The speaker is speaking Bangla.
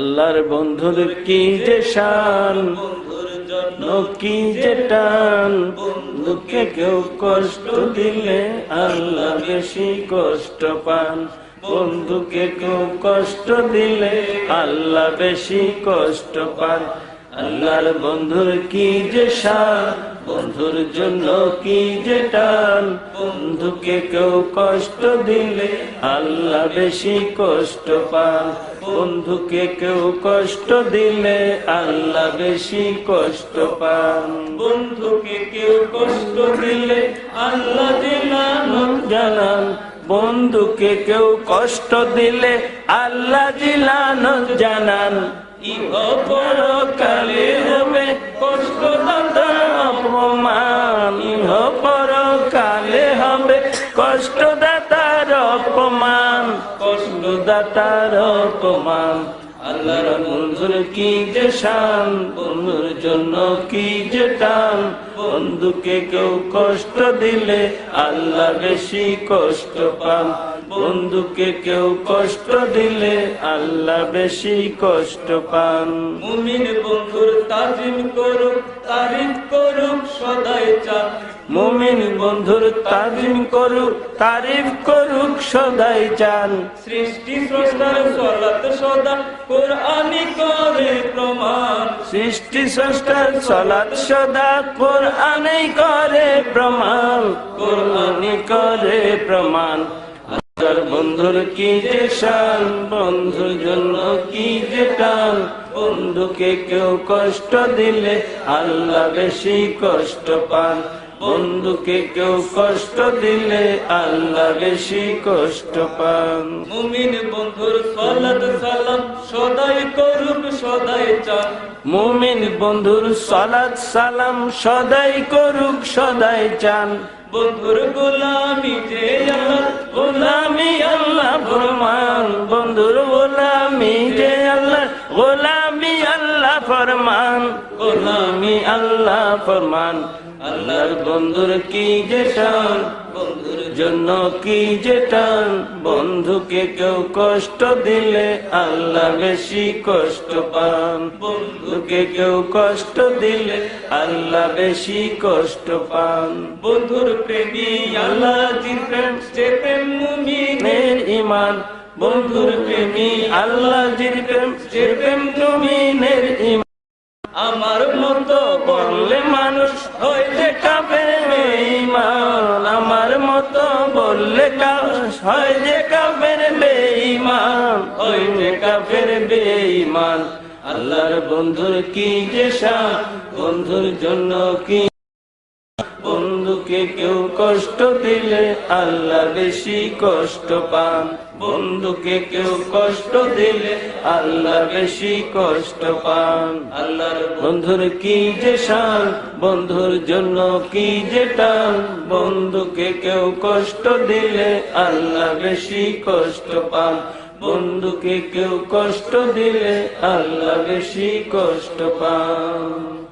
আল্লাহর বন্ধুর কি যে শান? কি যে টান? দুঃখে কেউ কষ্ট দিলে আল্লাহ বেশি কষ্ট পান। বন্ধুকে কেউ কষ্ট দিলে আল্লাহ বেশি কষ্ট পান। আল্লাহর বন্ধুর কি যে শান? বন্ধুর জন্য কি যে টান? বন্ধুকে কেউ কষ্ট দিলে আল্লাহ বেশি কষ্ট পান। বন্ধুকে কেউ কষ্ট দিলে আল্লাহ বেশি কষ্ট পান। বন্ধুকে কেউ কষ্ট দিলে আল্লাহ দিলানো জানান। বন্ধুকে কেউ কষ্ট দিলে আল্লাহ জিলানো জানান। ইহ পরকালে হবে কষ্টদাতার অপমান কষ্টদাতার অপমান। আল্লাহর বন্ধুর কি যে শান, বন্ধুর জন্য কি যে টান। বন্ধুকে কেউ কষ্ট দিলে আল্লাহ বেশি কষ্ট পান। বন্ধুকে কেউ কষ্ট দিলে আল্লাহ বেশি কষ্ট পান। মুমিন বন্ধুর তাজিম করুক, তারিফ করুক, সদাই চা মুমিন বন্ধুর তাজিম করুক তারিফ করুক সদাই চান। সৃষ্টি স্রষ্টার সলাত সদা কোরআনি করে প্রমাণ। সৃষ্টি স্রষ্টার সলাৎ সদা কোরআনেই করে প্রমাণ। করে বন্ধুর কি যে শান বন্ধুর জন্য কি যে টান। বন্ধুকে কেউ কষ্ট দিলে আল্লাহ বেশি কষ্ট পান। বন্ধুকে কেউ কষ্ট দিলে আল্লাহ বেশি কষ্ট পান। মুমিন বন্ধুর সলাত সালাম সদাই করুক সদাই চা মুমিন বন্ধুর সালাত সালাম সদাই করুক সদাই চান। বন্ধুর গোলামি যে আল্লাহ গোলামি আল্লাহ ফরমান। বন্ধুর গোলামি যে আল্লাহ গোলামি আল্লাহ ফরমান। আল্লাহ ফরমান। আল্লাহর বন্ধুর কি যে টান? বন্ধুর জন্য কি যে টান? বন্ধুকে কেউ কষ্ট দিলে আল্লাহ বেশি কষ্ট পান। বন্ধুকে কেউ কষ্ট দিলে আল্লাহ বেশি কষ্ট পান। বন্ধুর প্রেমী আল্লাহ জির প্রেম, যে প্রেম মুমিন প্রেমের ইমান বন্ধুর প্রেমী আল্লাহ প্রেম, যে প্রেম ইমান আমার বললে কাফের হয় যে কাফের বেঈমান, ওই যে কাফের বেঈমান। আল্লাহর বন্ধুর কি যে শান বন্ধুর জন্য কি কেউ কষ্ট দিলে আল্লাহ বেশি কষ্ট পান। বন্ধুকে কেউ কষ্ট দিলে আল্লাহ বেশি কষ্ট পান। আল্লাহর বন্ধুর কি যে শান, বন্ধুর জন্য কি যে টান। বন্ধুকে কেউ কষ্ট দিলে আল্লাহ বেশি কষ্ট পান। বন্ধুকে কেউ কষ্ট দিলে আল্লাহ বেশি কষ্ট পান।